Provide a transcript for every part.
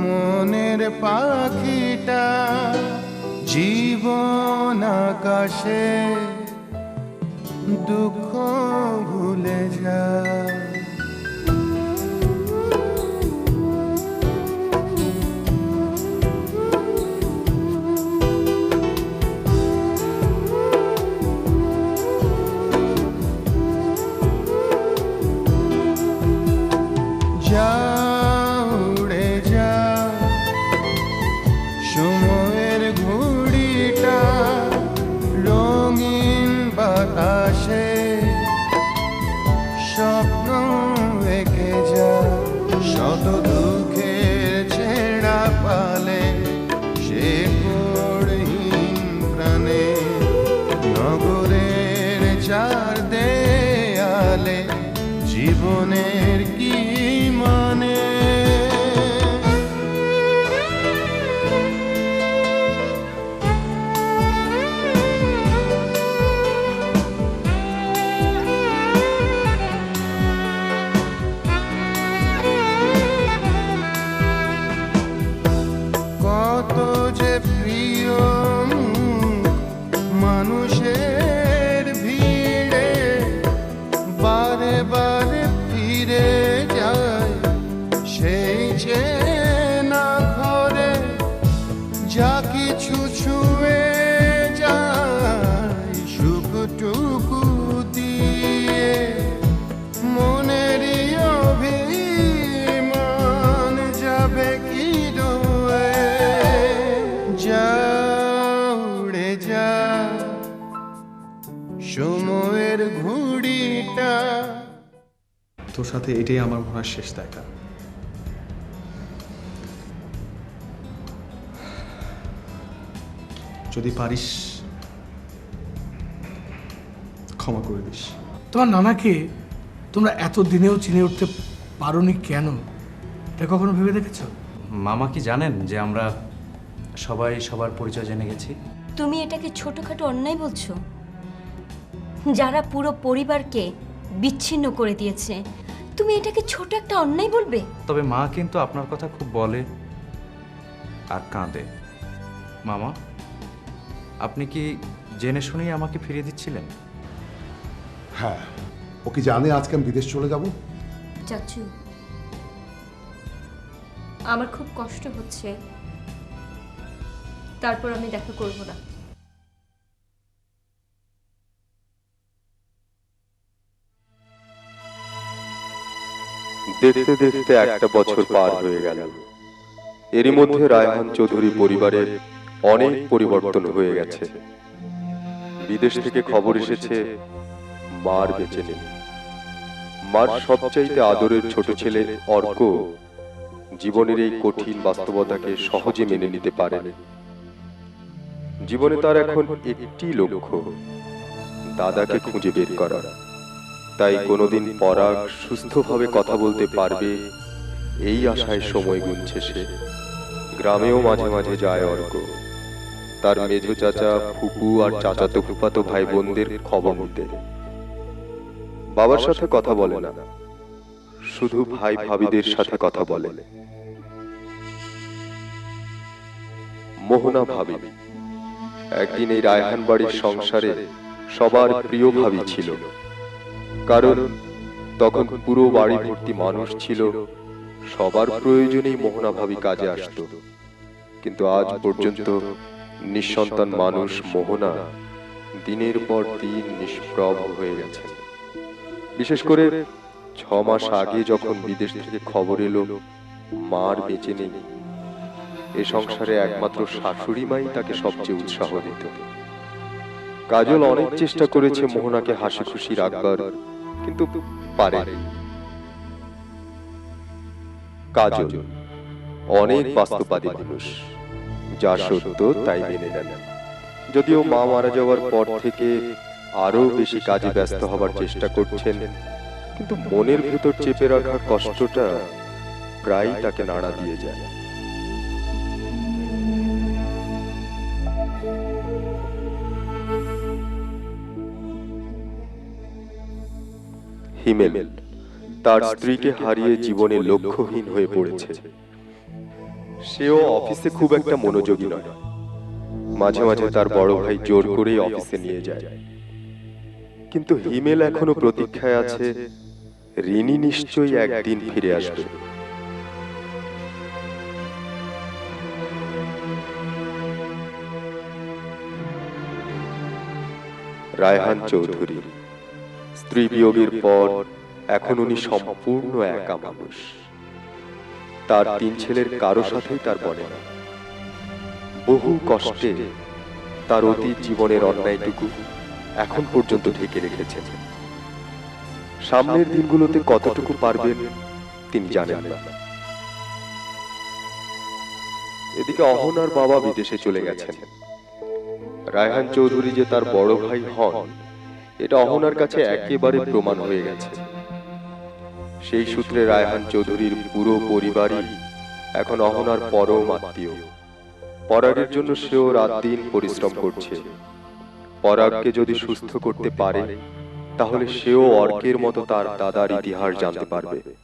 মনের পাখিটা জীবন আকাশে দুঃখ ভুলে যায়। শত দুঃখের ছেঁড়া পালে সাথে এটাই আমার মনে হয় শেষ দেখা। যদি পারিস ক্ষমা করে দিস। তোমার নানাকে তোমরা এত দিনেও চিনে উঠতে পারোনি কেন? এটা কখনো ভেবে দেখেছ? মামা কি জানেন যে আমরা সবাই সবার পরিচয় জেনে গেছি? তুমি এটাকে ছোটখাটো অন্যায় বলছো? যারা পুরো পরিবারকে বিচ্ছিন্ন করে দিয়েছে তুমি এটাকে ছোট একটা অন্যায় বলবে? তবে মা কিন্তু আপনার কথা খুব বলে আর কাঁদে। মামা আপনি কি জেনে শুনেই আমাকে ফিরিয়ে দিচ্ছিলেন? হ্যাঁ ও কি জানে আজকে আমি বিদেশ চলে যাব? চাচু আমার খুব কষ্ট হচ্ছে। তারপর আমি দেখা করব না। দেখতে দেখতে একটা বছর পার হয়ে গেল। এরই মধ্যে রায়হান চৌধুরী পরিবারের অনেক পরিবর্তন হয়ে গেছে। বিদেশ থেকে খবর এসেছে, মার বেঁচে নেই। মার সবচাইতে আদরের ছোট ছেলে অর্ক জীবনের এই কঠিন বাস্তবতাকে সহজে মেনে নিতে পারেনি। জীবনে তার এখন একটি লক্ষ্য, দাদাকে খুঁজে বের করা। তাই কোনোদিন পরাগ সুস্থভাবে কথা বলতে পারবে। এই আশায় সময় গুনছে সে। গ্রামেও মাঝে মাঝে যায় অর্ক তার মেঝো চাচা, ফুপু আর চাচাতো ফুপাতো ভাই বোনদের খবর নিতে। বাবার সাথে কথা বলে না। শুধু ভাই ভাবিদের সাথে কথা বলে। মোহনা ভাবি। একদিন এই রায়হান বাড়ির সংসারে সবার প্রিয় ভাবি ছিল। কারণ তখন পুরো বাড়ি ভর্তি মানুষ ছিল, সবার প্রয়োজনেই মোহনা ভাবি কাজে আসতো। কিন্তু আজ পর্যন্ত নিঃসন্তান মানুষ মোহনা দিনের পর দিন নিষ্প্রভ হয়ে গেছে। বিশেষ করে ছ মাস আগে যখন বিদেশ থেকে খবর এলো, মার বেঁচে নেই। এ সংসারে একমাত্র শাশুড়ি মাই তাকে সবচেয়ে উৎসাহ দিত কাজল অনেক চেষ্টা করেছে মোহনাকে হাসি খুশি রাখবার কিন্তু পারেনি কাজল অনেক বাস্তববাদী মানুষ যা সত্য তাই মেনে নেন। যদিও মা মারা যাওয়ার পর থেকে আরও বেশি কাজে ব্যস্ত হবার চেষ্টা করছেন। কিন্তু মনের ভেতর চেপে রাখা কষ্টটা প্রায় তাকে নাড়া দিয়ে যায়। হিমেল, তার স্ত্রীকে হারিয়ে জীবনে লক্ষ্যহীন হয়ে পড়েছে। সেও অফিসে খুব একটা মনোযোগী নয়। মাঝে মাঝে তার বড় ভাই জোর করেই অফিসে নিয়ে যায়। কিন্তু হিমেল এখনও প্রতীক্ষায় আছে, রিনি নিশ্চয়ই একদিন ফিরে আসবে। রায়হান চৌধুরী স্ত্রী বিয়োগের পর এখন উনি সম্পূর্ণ একা মানুষ। তার তিন ছেলের কারও সাথেই তার বলে বহু কষ্টে তার অতীত জীবনের অন্যায়টুকু এখন পর্যন্ত ঢেকে রেখেছেন। সামনের দিনগুলোতে কতটুকু পারবেন তিনি জানেন না। এদিকে অহনার বাবা বিদেশে চলে গেছেন। রায়হান চৌধুরী যে তার বড় ভাই হন এটা অহনার কাছে একেবারে প্রমাণ হয়ে গেছে। সেই সূত্রে রায়হান চৌধুরীর পুরো পরিবারই এখন অহনার পরম আত্মীয়। পরাগের জন্য সেও রাত দিন পরিশ্রম করছে। পরাগকে যদি সুস্থ করতে পারে, তাহলে সেও অর্কের মতো তার দাদার ইতিহাস জানতে পারবে।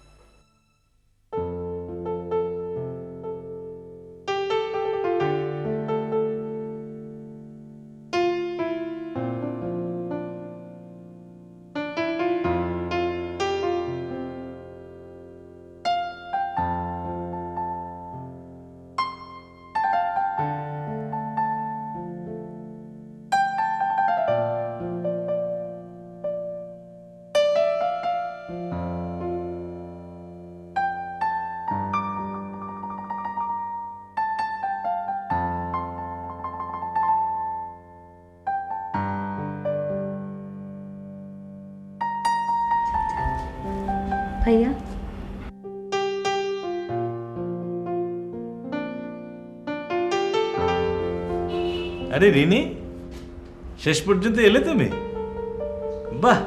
আরে রিনি শেষ পর্যন্ত এলে তুমি বাহ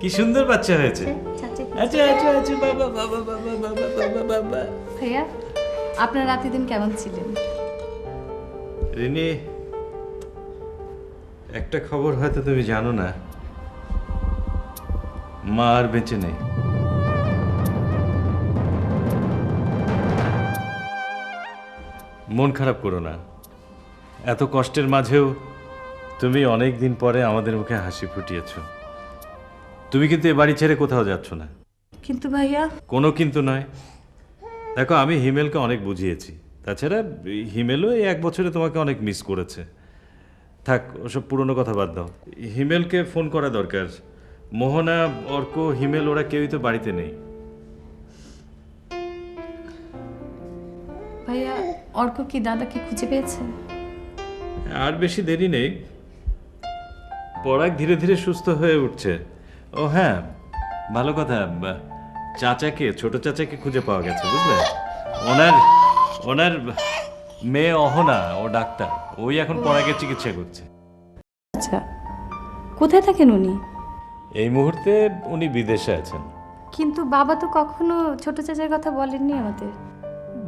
কি সুন্দর বাচ্চা হয়েছে আচ্ছা আচ্ছা আচ্ছা বাবা বাবা বাবা বাবা বাবা বাবা ভাইয়া আপনার রাতে দিন কেমন ছিলেন রিনি একটা খবর হয়তো তুমি জানো না মা আর বেঁচে নেই মন খারাপ করো না এত কষ্টের মাঝেও তুমি অনেক দিন পরে আমাদের মুখে হাসি ফুটিয়েছ। তুমি কিন্তু এ বাড়ি ছেড়ে কোথাও যাচ্ছ না। কিন্তু ভাইয়া। কোনো কিন্তু নয়। দেখো আমি হিমেলকে অনেক বুঝিয়েছি। তাছাড়া হিমেলও এই এক বছরে তোমাকে অনেক মিস করেছে। থাক ওসব পুরনো কথা বাদ দাও। হিমেলকে ফোন করা দরকার। মোহনা অর্ক হিমেল ওরা কেউই তো বাড়িতে নেই। ভাইয়া অর্ক কি দাদাকে খুঁজে পেয়েছে? আর বেশি দেরি নেই। পরাগ ধীরে ধীরে সুস্থ হয়ে উঠছে। ও হ্যাঁ ভালো কথা। চাচাকে ছোট চাচাকে খুঁজে পাওয়া গেছে বুঝলে? ওনার ওনার মেয়ে অহনা ও ডাক্তার। ওই এখন পরাগের চিকিৎসা করছে। আচ্ছা কোথায় থাকেন উনি? এই মুহূর্তে উনি বিদেশে আছেন। কিন্তু বাবা তো কখনো ছোট চাচার কথা বলেননি আমাদের।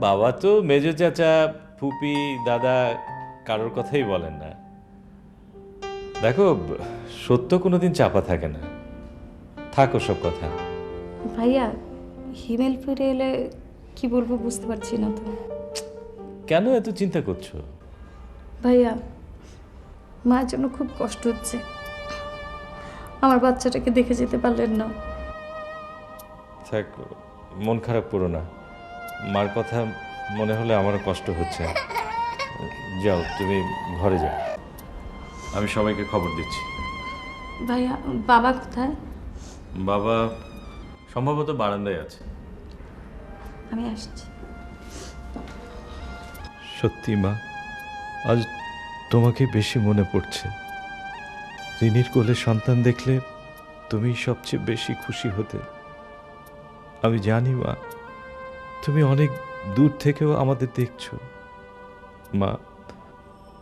বাবা তো মেজ চাচা ফুপি দাদা কারোর কথাই বলেন না। দেখো সত্য কোনোদিন চাপা থাকে না। থাকো সব কথা। ভাইয়া হিমেল ফিরে এলে কি বলব বুঝতে পারছি না তো। কেন এত চিন্তা করছ? ভাইয়া মায়ের জন্য খুব কষ্ট হচ্ছে। আমার বাচ্চাটাকে দেখে যেতে পারলেন না। থাক মন খারাপ করো না। মার কথা মনে হলে আমারও কষ্ট হচ্ছে। যাও তুমি ঘরে যাও। আমি সবাইকে খবর দিচ্ছি। ভাইয়া বাবা কোথায়? বাবা সম্ভবত বারান্দায় আছে। আমি আসছি। সত্যি মা আজ তোমাকে বেশি মনে পড়ছে। রিনির কোলে সন্তান দেখলে তুমি সবচেয়ে বেশি খুশি হতে। আমি জানি মা তুমি অনেক দূর থেকেও আমাদের দেখছ। মা,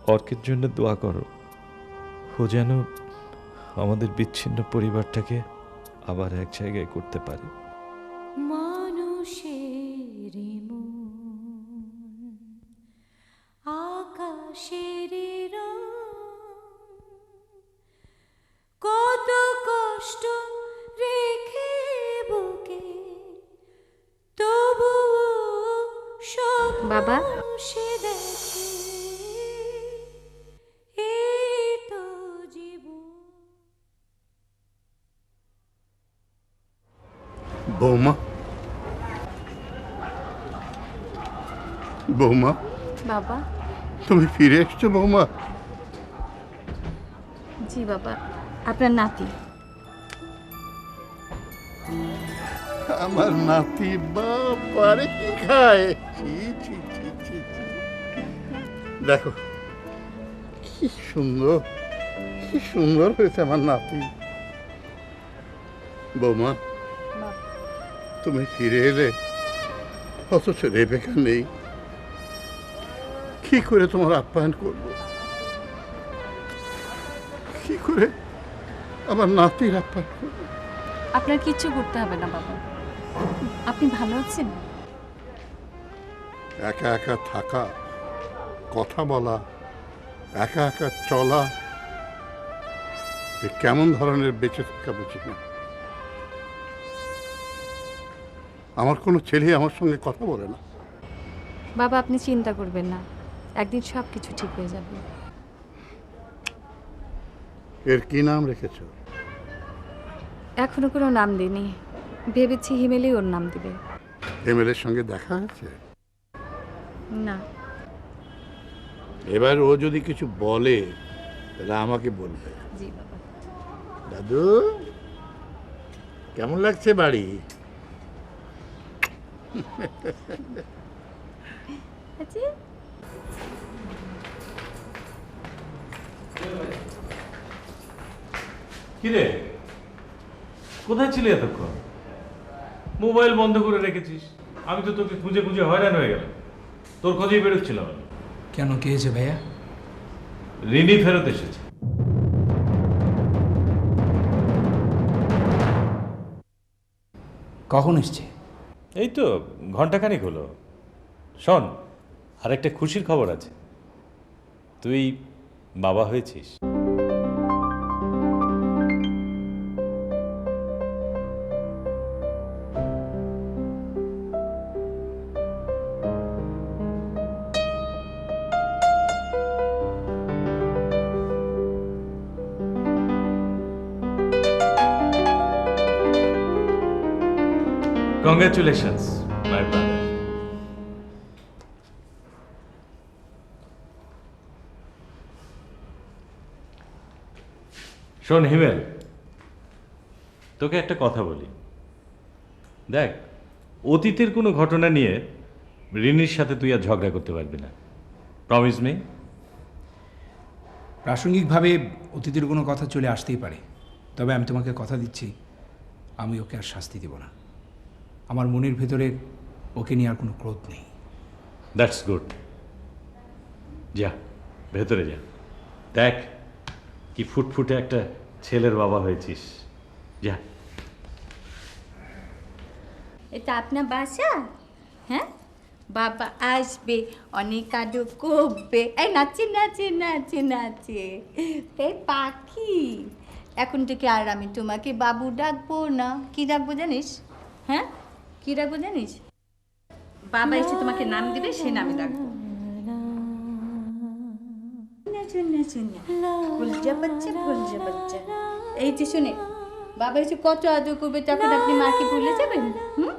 অর্কের জন্য দোয়া করো। ও যেন আমাদের বিচ্ছিন্ন পরিবারটাকে আবার এক জায়গায় করতে পারে। বৌমা। বৌমা। বাবা। তুমি ফিরে এসছো বৌমা? জি বাবা আপনার নাতি। আমার নাতি বাবারে কি খায়? ছি, ছি, ছি, ছি, ছি। দেখো কি সুন্দর কি সুন্দর হয়েছে আমার নাতি। বৌমা তুমি ফিরে এলে অথচ রেবেকা নেই। কি করে তোমার আপ্যায়ন করব? কি করে আমার নাতির আপ্যায়ন করব? আপনার কিচ্ছু করতে হবে না বাবা। আপনি ভালো আছেন? একা একা থাকা কথা বলা একা একা চলা কেমন ধরনের বেঁচে থাকা বুঝি না? আমার কোনো ছেলে আমার সঙ্গে কথা বলে না। বাবা আপনি চিন্তা করবেন না। একদিন সব কিছু ঠিক হয়ে যাবে। এর কি নাম রেখেছো? এখনও কোনো নাম দিইনি। ভেবেছি হিমেলেই ওর নাম দিবে। হিমেলের সঙ্গে দেখা হয়েছে? না। এবার ও যদি কিছু বলে তাহলে আমাকে বলবে। জি বাবা। দাদু কেমন লাগছে বাড়ি? আচ্ছা কিরে কোথায় ছিলি এতক্ষণ? মোবাইল বন্ধ করে রেখেছিস। আমি তো তোকে খুঁজে খুঁজে হয়রান হয়ে গেলাম। তোর খোঁজেই বেরোচ্ছিলাম আমি। কেন কে হয়েছে ভাইয়া? রিনি ফেরত এসেছে। কখন এসছে? এই তো ঘন্টাখানিক হলো। শোন আরেকটা খুশির খবর আছে। তুই বাবা হয়েছিস। কংগ্রাচুলেশনস মাই ব্রাদার শোন, হিমেল, তোকে একটা কথা বলি। দেখ, অতীতের কোনো ঘটনা নিয়ে রিনির সাথে তুই আর ঝগড়া করতে পারবি না। প্রমিস মি প্রাসঙ্গিকভাবে অতীতের কোনো কথা চলে আসতেই পারে, তবে আমি তোমাকে কথা দিচ্ছি, আমি ওকে আর শাস্তি দেব না। আমার মনের ভেতরে ওকে নিয়ে আর কোনো ক্রোধ নেই। দ্যাটস গুড যা ভেতরে যা। দেখ কি ফুটফুটে একটা ছেলের বাবা হয়েছিস। যা। এটা আপনার বাসা? হ্যাঁ? বাবা আসবে অনেক আদর করবে। এই নাচে নাচে নাচে নাচে এই পাখি এখন থেকে আর আমি তোমাকে বাবু ডাকবো না। কি ডাকবো জানিস? হ্যাঁ? কি ডাকবো জানিস? বাবা এসে তোমাকে নাম দিবে, সে নামে বাচ্চা এই যে শুনে, বাবা এসে কত আদর করবে, তখন আপনি মাকে ভুলে যাবেন? হুম?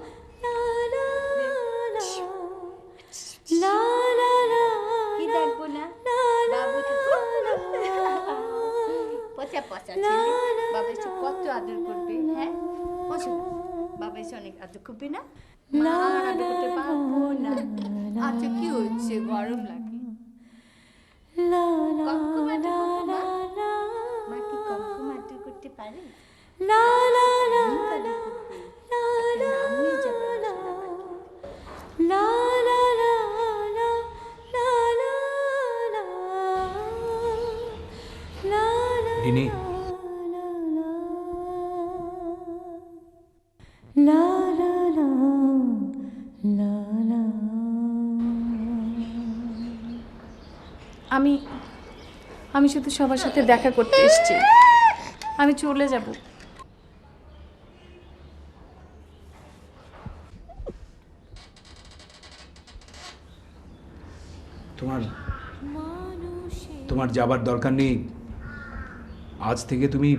পচা বাবা এসে কত আদর করবে হ্যাঁ? বাবা এসে অনেক আদর করবে না মা আদর করতে পারব না আচ্ছা কি হচ্ছে গরম লাগে কঙ্কুম আদর করব মা? মা কি কঙ্কুম আদর করতে পারে অনেক আমি শুধু সবার সাথে দেখা করতে এসেছি। আমি চলে যাব। তোমার তোমার যাবার দরকার নেই। আজ থেকে তুমি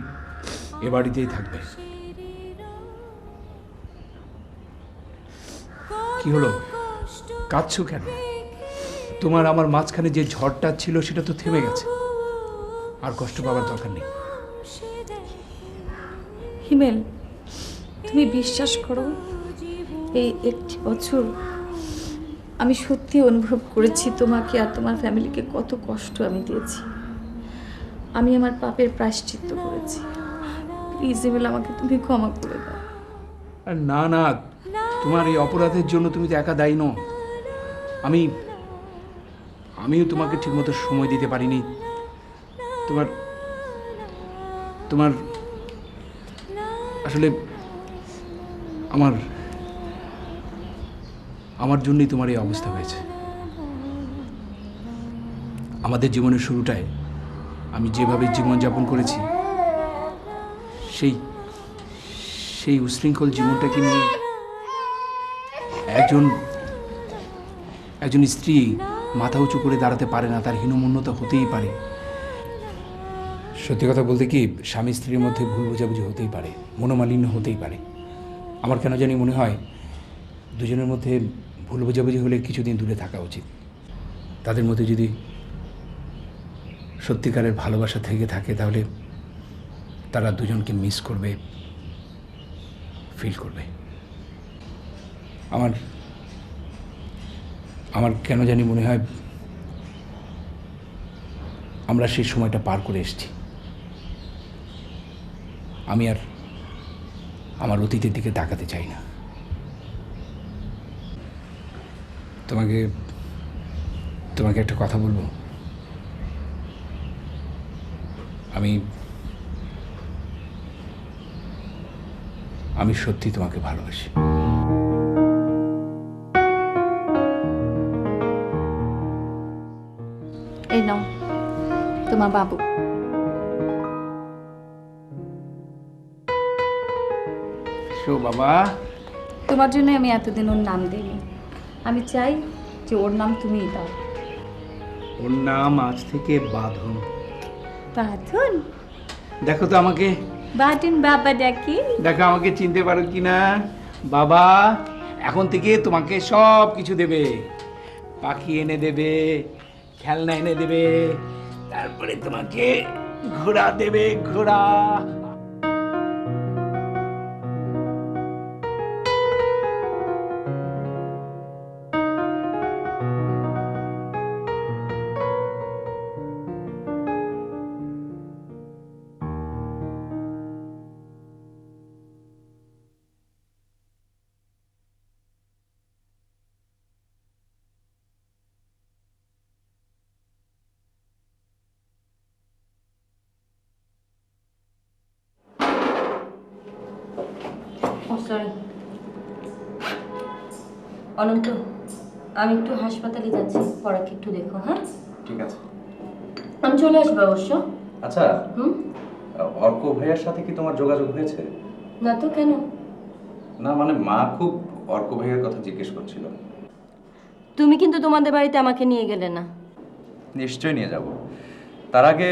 এ বাড়িতেই থাকবে। কি হলো? কাঁদছো কেন? তোমার আমার মাঝখানে যে ঝড়টা ছিল, সেটা তো থেমে গেছে। আর কষ্ট পাওয়ার দরকার নেই। হিমেল তুমি বিশ্বাস করো এই একটি বছর আমি সত্যি অনুভব করেছি তোমাকে আর তোমার ফ্যামিলিকে কত কষ্ট আমি দিয়েছি। আমি আমার পাপের প্রায়শ্চিত্ত করেছি। প্লিজ হিমেল আমাকে তুমি ক্ষমা করে দাও। না না তোমার এই অপরাধের জন্য তুমি তো একা দায়ী নও। আমি আমিও তোমাকে ঠিকমতো সময় দিতে পারিনি। তোমার তোমার আসলে আমার আমার জন্যই তোমার এই অবস্থা হয়েছে। আমাদের জীবনের শুরুটায় আমি যেভাবে জীবনযাপন করেছি, সেই সেই উশৃঙ্খল জীবনটাকে নিয়ে একজন একজন স্ত্রী মাথা উঁচু করে দাঁড়াতে পারে না, তার হীনমন্যতা হতেই পারে। সত্যি কথা বলতে কি, স্বামী স্ত্রীর মধ্যে ভুল বোঝাবুঝি হতেই পারে, মনোমালিন্য হতেই পারে। আমার কেন জানি মনে হয়, দুজনের মধ্যে ভুল বোঝাবুঝি হলে কিছুদিন দূরে থাকা উচিত। তাদের মধ্যে যদি সত্যিকারের ভালোবাসা থেকে থাকে, তাহলে তারা দুজনকে মিস করবে ফিল করবে। আমার আমার কেন জানি মনে হয়, আমরা সেই সময়টা পার করে এসেছি। আমি আর আমার অতীতের দিকে তাকাতে চাই না। তোমাকে তোমাকে একটা কথা বলব? আমি আমি সত্যি তোমাকে ভালোবাসি। এই নাও, তোমার বাবু। শো বাবা। তোমার জন্য আমি এতদিন ওর নাম দিইনি। আমি চাই যে ওর নাম তুমিই দাও। ওর নাম আজ থেকে বাঁধন। বাঁধন? দেখো তো আমাকে। বাঁধন বাবা ডাকি। দেখো আমাকে চিনতে পারো কি না? বাবা এখন থেকে তোমাকে সব কিছু দেবে। পাখি এনে দেবে খেলনা এনে দেবে তারপরে তোমাকে ঘোড়া দেবে ঘোড়া। ও সরি। অনন্ত আমি একটু হাসপাতালে যাচ্ছি। পড়াকে একটু দেখো হ্যাঁ? ঠিক আছে। আমি চলে আসব অবশ্য। আচ্ছা হুম? অর্ক ভাইয়ার সাথে কি তোমার যোগাযোগ হয়েছে? না তো কেন? না মানে মা খুব অর্ক ভাইয়ের কথা জিজ্ঞেস করছিল। তুমি কিন্তু তোমাদের বাড়িতে আমাকে নিয়ে গেলে না। নিশ্চয়ই নিয়ে যাব। তার আগে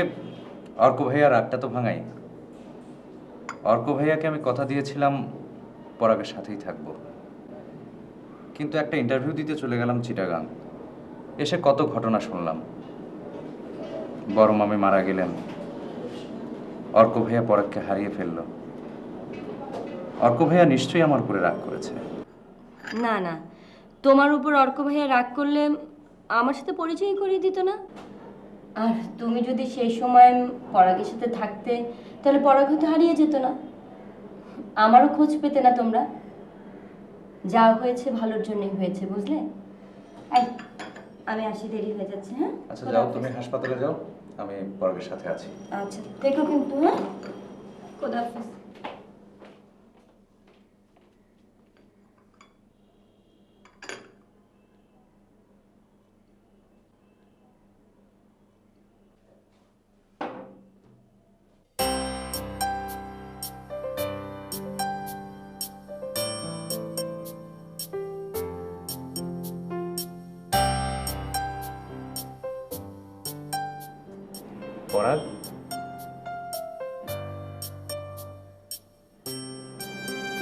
অর্ক ভাইয়ার রাগটা তো ভাঙাই। অর্ক ভাইয়াকে আমি কথা দিয়েছিলাম পরাগের সাথেই থাকব। কিন্তু একটা ইন্টারভিউ দিতে চলে গেলাম চিটাগাং। এসে কত ঘটনা শুনলাম। বড় মামি মারা গেলেন। অর্ক ভাইয়া পরাগকে হারিয়ে ফেলল। অর্ক ভাইয়া নিশ্চয়ই আমার উপরে রাগ করেছে। না না। তোমার উপর অর্ক ভাইয়া রাগ করলে আমার সাথে পরিচয় করিয়ে দিত না। আর তুমি যদি সেই সময় পরাগের সাথে থাকতে, তাহলে পরাগ হয়তো হারিয়ে যেত না। আমারও খোঁজ পেতে না তোমরা। যা হয়েছে ভালোর জন্যই হয়েছে বুঝলে? এই আমি আসি দেরি হয়ে যাচ্ছে হ্যাঁ? আচ্ছা যাও তুমি হাসপাতালে যাও আমি পরের সাথে আছি। আচ্ছা দেখো কিন্তু হ্যাঁ? খোদা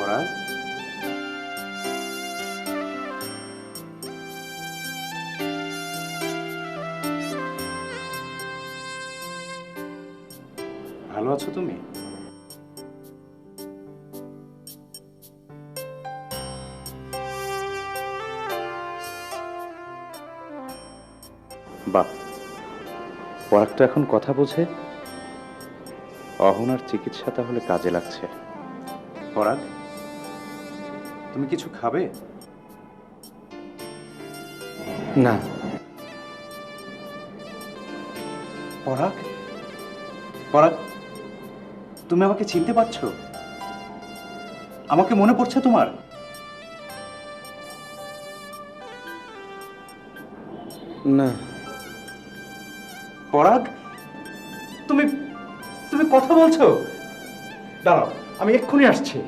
পরাগ ভালো আছো তুমি? বাহ এখন কথা বোঝে। অহনার চিকিৎসা তাহলে কাজে লাগছে। পরাগ? তুমি কিছু খাবে? না। পরাগ? পরাগ তুমি আমাকে চিনতে পারছ? আমাকে মনে পড়ছে তোমার? না। পরাগ তুমি তুমি কথা বলছো? দাঁড়াও আমি এক্ষুনি আসছি।